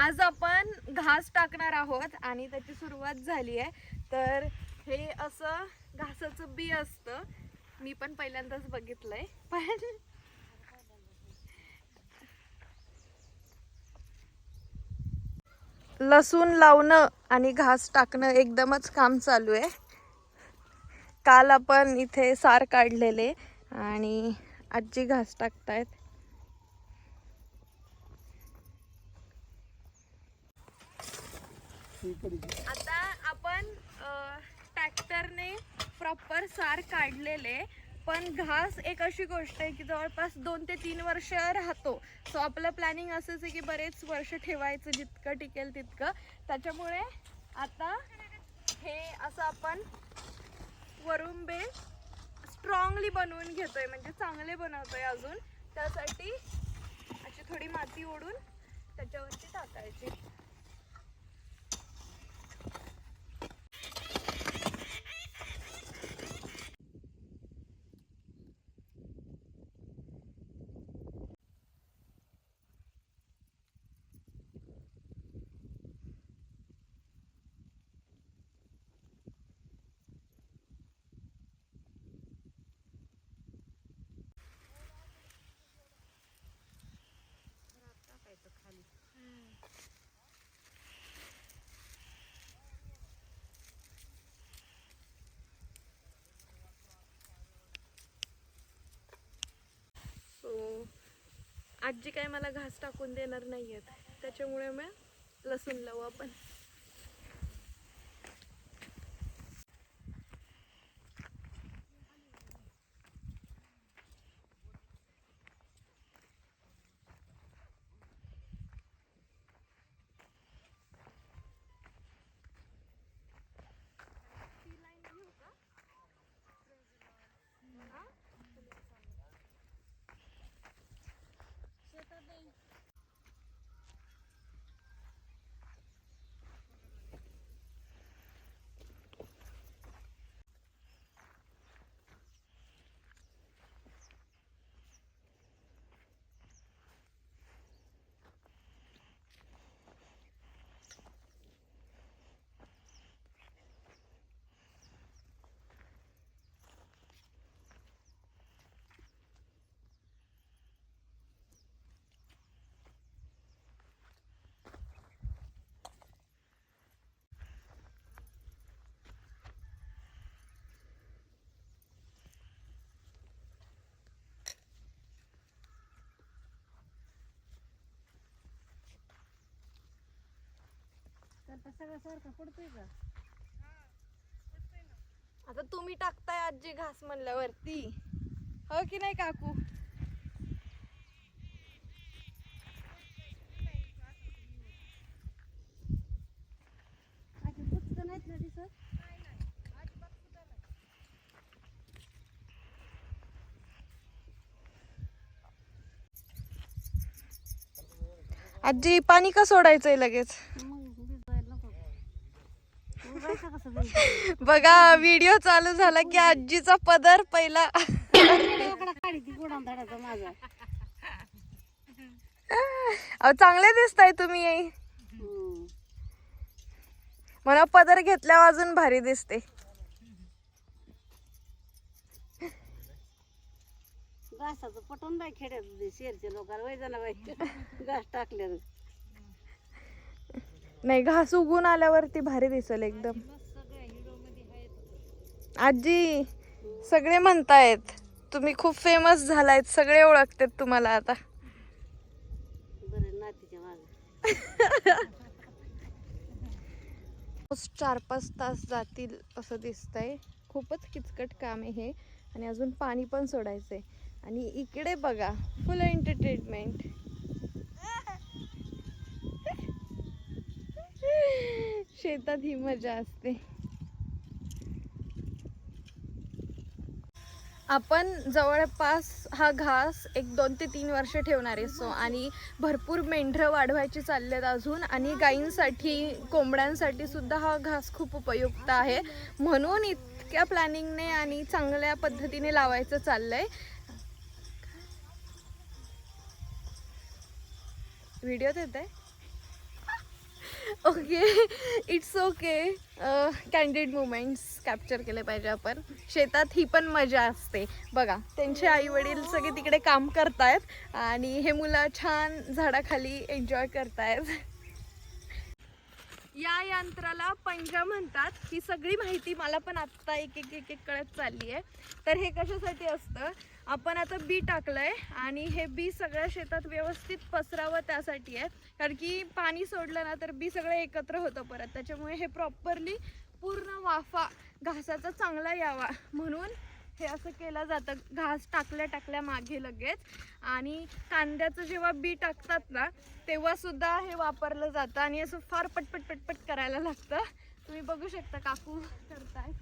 आज आपण घास टाकणार आहोत आणि त्याची सुरुवात झाली आहे. तर हे असं घासाचं बी असतं. मी पण पहिल्यांदाच बघितलंय. पण लसूण लावणं आणि घास टाकणं एकदमच काम चालू आहे. काल आपण इथे सार काढलेले आणि आजी घास टाकतायत. आता आपण ट्रॅक्टरने प्रॉपर सार काढलेले पण घास एक अशी गोष्ट आहे की जवळपास दोन ते तीन वर्ष राहतो. सो आपलं प्लॅनिंग असंच आहे की बरेच वर्ष ठेवायचं जितकं टिकेल तितकं. त्याच्यामुळे आता हे असं आपण वरून बेल स्ट्रॉंगली बनवून घेतोय म्हणजे चांगले बनवतोय अजून. त्यासाठी अशी थोडी माती ओढून त्याच्यावरती टाकायची सो आजी काय मला घास टाकून देणार नाही आहेत त्याच्यामुळे मग लसूण लावू आपण. आता तुम्ही टाकताय आजी घास म्हणल्यावरती. हो की नाही काकू? आजी पाणी का सोडायचंय लगेच? बघा व्हिडिओ चालू झाला की आजीचा पदर पहिला. चांगले दिसताय तुम्ही. मला पदर घेतल्यावर अजून भारी दिसते. घासाचं पटून बाय खेड्यात शेरच्या लोकांना वय जाणं बाई घास टाकल्यावर नाही घास उगून आल्यावरती भारी दिसेल एकदम. आजी सगळे म्हणतायत तुम्ही खूप फेमस झालायत सगळे ओळखतात तुम्हाला आता. चार पाच तास जातील असं दिसतंय. खूपच किचकट काम आहे हे. आणि अजून पाणी पण सोडायचंय. आणि इकडे बघा फुल एंटरटेनमेंट शेतात ही मजा असते. आपण जवळपास हा घास एक दोन ते तीन वर्ष ठेवणार आहे सो आणि भरपूर मेंढरं वाढवायची चाललेत अजून आणि गायींसाठी कोंबड्यांसाठी सुद्धा हा घास खूप उपयुक्त आहे. म्हणून इतक्या प्लॅनिंगने आणि चांगल्या पद्धतीने लावायचं चाललंय. व्हिडिओ येत आहे okay it's okay candid moments capture केले पाहिजे आपण. शेतात ही पण मजा असते. बघा त्यांचे आई वडील सगळे तिकडे काम करतायत आणि हे मुलं छान झाडाखाली एन्जॉय करतायत. या यंत्राला पंजा म्हणतात. ही सगळी माहिती मला पण आत्ता एक एक एक एक कळत चालली आहे. तर हे कशासाठी असतं? आपण आता बी टाकलंय आणि हे बी सगळ्या शेतात व्यवस्थित पसरावं त्यासाठी आहे. कारण की पाणी सोडलं ना तर बी सगळं एकत्र होतं परत. त्याच्यामुळे हे प्रॉपरली पूर्ण वाफा घासाचा चांगला यावा. म्हणून हे असं केलं जातं घास टाकल्या टाकल्या मागे लगेच. आणि कांद्याचं जेव्हा बी टाकतात ना तेव्हा सुद्धा हे वापरलं जातं आणि असं फार पटपट पटपट करायला लागतं. तुम्ही बघू शकता काकू करताय.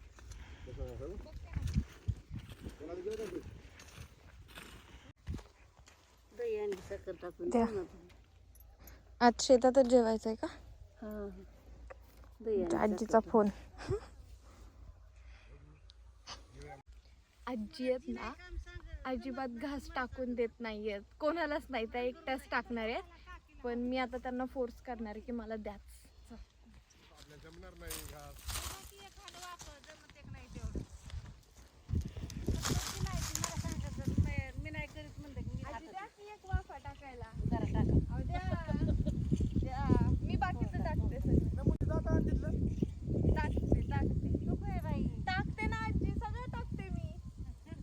आज शेतातच जेवायचंय का? हा, हा. दही आणि आजीचा फोन. आजी आहेत ना अजिबात घास टाकून देत नाहीयेत. कोणालाच नाही त्या एकट्याच टाकणार आहेत. पण मी आता त्यांना फोर्स करणार आहे की मला द्याच. चल. मी नाही करीत म्हणते एक वाफा टाकायला. नाही. जरा टाका. मी बाकीचं टाकते. सगळं टाकते टाकते नको आहे बाई टाकते ना आजी सगळं टाकते मी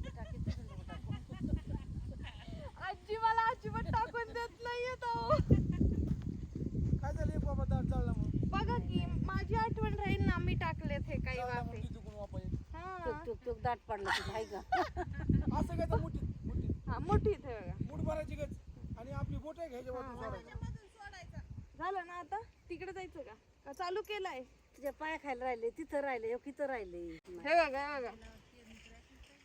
टाकी तिथं नको टाकू. आजी मला अजिबात टाकून देत नाहीये तो काय झालं एक बाबा दाट चालला मग बघा की माझी आठवण राहील ना मी टाकलेत हे काही वाफे. हा. टुक टुक दाट पडला तिथं आहे का? असं काय तर मुठीत मुठीत हा मोठी इथे बघा. मूठ भरायची गच. आणि आपली बोट आहे घ्यायच्या वरती सोडायचं झालं ना आता? तिकडे जायचं का? का चालू केलाय? तुझ्या पाया खायला राहिले तिथं राहिले हो तिथं राहिले? हे बघा हे बघा.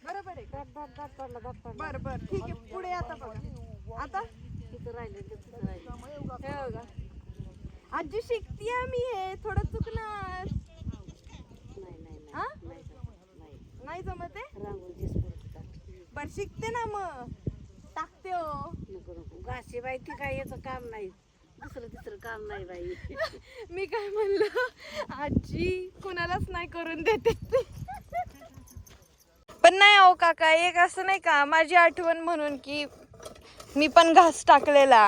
बरोबर आहे दाट दाट दाट पडला दाट पडला. बर बर. ठीक आहे पुढे आता बघा. आता? तिथं राहिले तिथं राहिले हे बघा. आजी शिकतीये मी हे थोडं चुकणार. हा? नाही जमत आहे? बर शिकते ना मग. टाकते हो. नको नको. घाशी बाई ती काय याचं काम नाही. दुसरं तिसरं काम नाही बाई. मी काय म्हणलं? आजी कोणालाच नाही करून देते. पण नाही अहो काका एक असं नाही का माझी आठवण म्हणून की मी पण घास टाकलेला.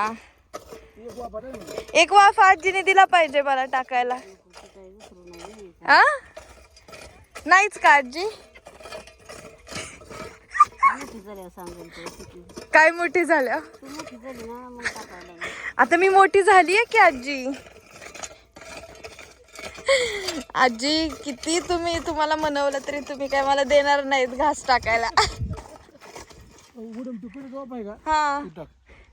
एक वाफ आजीने दिला पाहिजे मला टाकायला. आ? नाहीच का आजी मोठी झाल्यावर सांगेल तो किती काय मोठी झाल्या तू मोठी झाली ना मग टाकायला लागेल. आता मी मोठी झाली आहे की आजी? आजी किती तुम्ही तुम्हाला म्हणवलं तरी तुम्ही काय मला देणार नाहीत घास टाकायला. उडम तुकडे वाप आहे का हा. तू टाक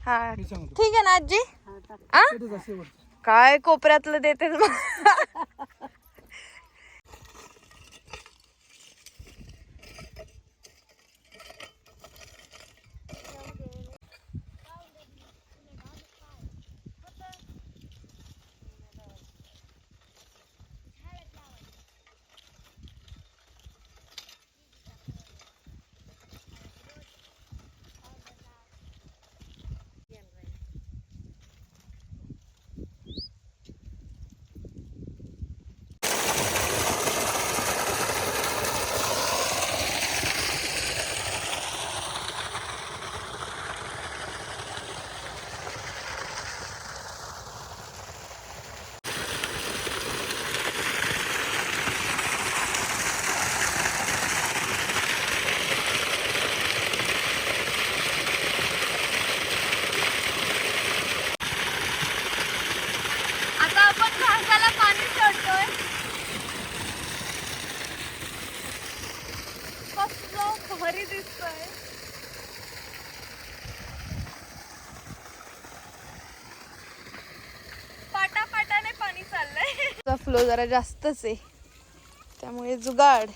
हा. मी सांगतो ठीक आहे ना आजी? हा टाक. आ तिथेच असे वर काय कोपऱ्यातलं देते आता आपण घासाला पाणी सोडतोय कसलं भारी दिसतोय. पाटापाटाने पाणी चाललंय. फ्लो जरा जास्तच आहे. त्यामुळे जुगाड.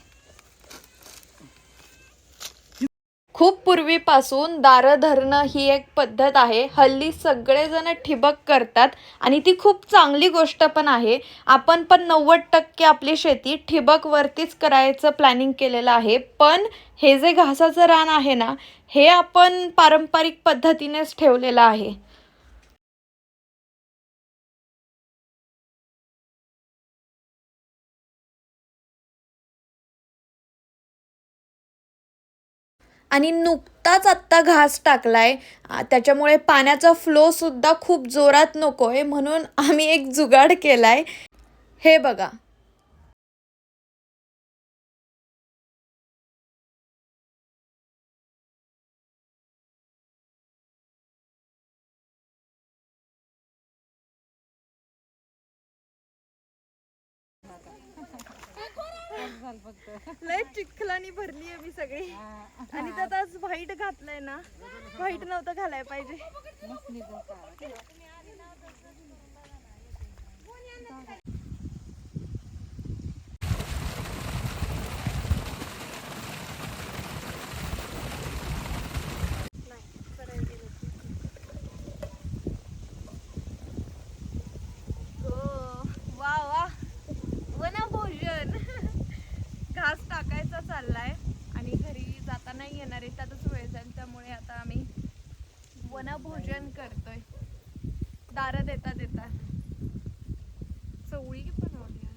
खूप पूर्वीपासून दारं धरणं ही एक पद्धत आहे. हल्ली सगळेजण ठिबक करतात आणि ती खूप चांगली गोष्ट पण आहे. आपण पण नव्वद टक्के आपली शेती ठिबकवरतीच करायचं प्लॅनिंग केलेलं आहे. पण हे जे घासाचं रान आहे ना हे आपण पारंपरिक पद्धतीनेच ठेवलेलं आहे. आणि नुकताच आत्ता घास टाकलाय. आहे त्याच्यामुळे पाण्याचा फ्लो सुद्धा खूप जोरात नको आहे म्हणून आम्ही एक जुगाड केलाय. हे बघा. लय चिखलानी भरली आहे मी सगळी. आणि त्यात आज व्हाईट घातलंय ना. व्हाईट नव्हतं घालाय पाहिजे. हो वा वा वनभोजन घास टाकायचा चाललाय आणि घरी जाता नाही येणार आहे त्यातच वेळ जाईल त्यामुळे आता आम्ही वनभोजन करतोय दारं देता देता चवळी बनवली आहे.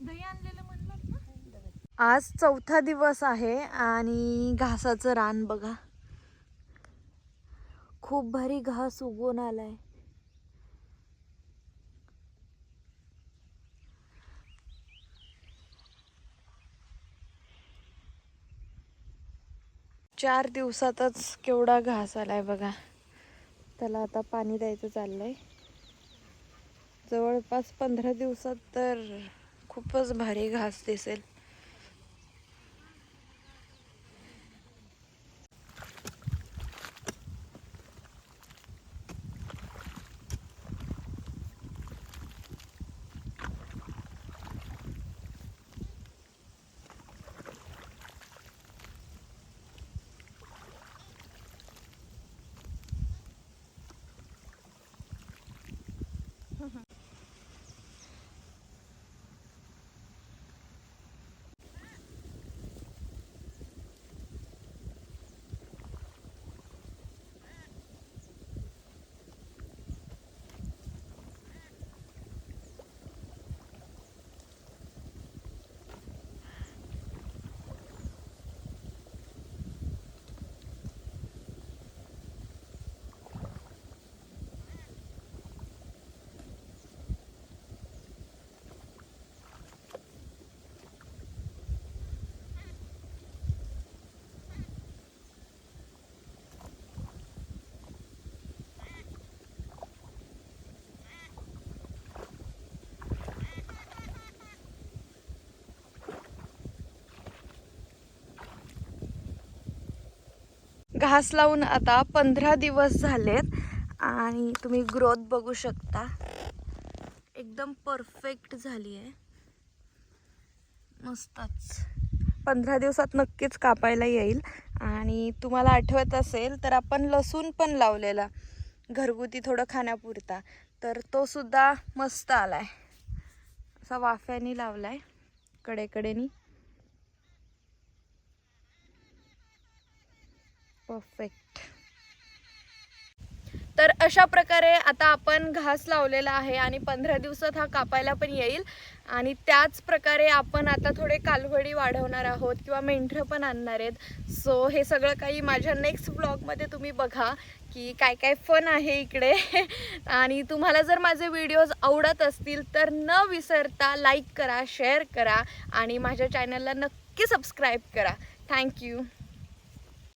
दही आणलेलं म्हणलं ना आज चौथा दिवस आहे आणि घासाचं रान बघा. खूप भारी घास उगवून आलाय. चार दिवसातच केवढा घास आलाय बघा. त्याला आता पाणी द्यायचं चाललंय. जवळपास पंधरा दिवसात तर खूपच भारी घास दिसेल. घास लावून आता पंधरा दिवस झालेत आणि तुम्ही ग्रोथ बघू शकता. एकदम परफेक्ट झाली आहे मस्तच. पंधरा दिवसात नक्कीच कापायला येईल. आणि तुम्हाला आठवत असेल तर आपण लसूण पण लावलेला. घरगुती थोडं खाण्यापुरता. तर तो सुद्धा मस्त आला आहे असा वाफ्याने आहे कडेकडेनी. परफेक्ट तर अशा प्रकारे आता आपण घास लावलेला आहे आणि पंधरा दिवसात हा कापायला पण येईल. आणि त्याच प्रकारे आपण आता थोडे कालवडी वाढवणार आहोत किंवा मेंढरं पण आणणार आहेत. सो हे सगळं काही माझ्या नेक्स्ट ब्लॉगमध्ये तुम्ही बघा की काय काय फन आहे इकडे. आणि तुम्हाला जर माझे व्हिडिओज आवडत असतील तर न विसरता लाईक करा शेअर करा आणि माझ्या चॅनलला नक्की सबस्क्राईब करा. थँक्यू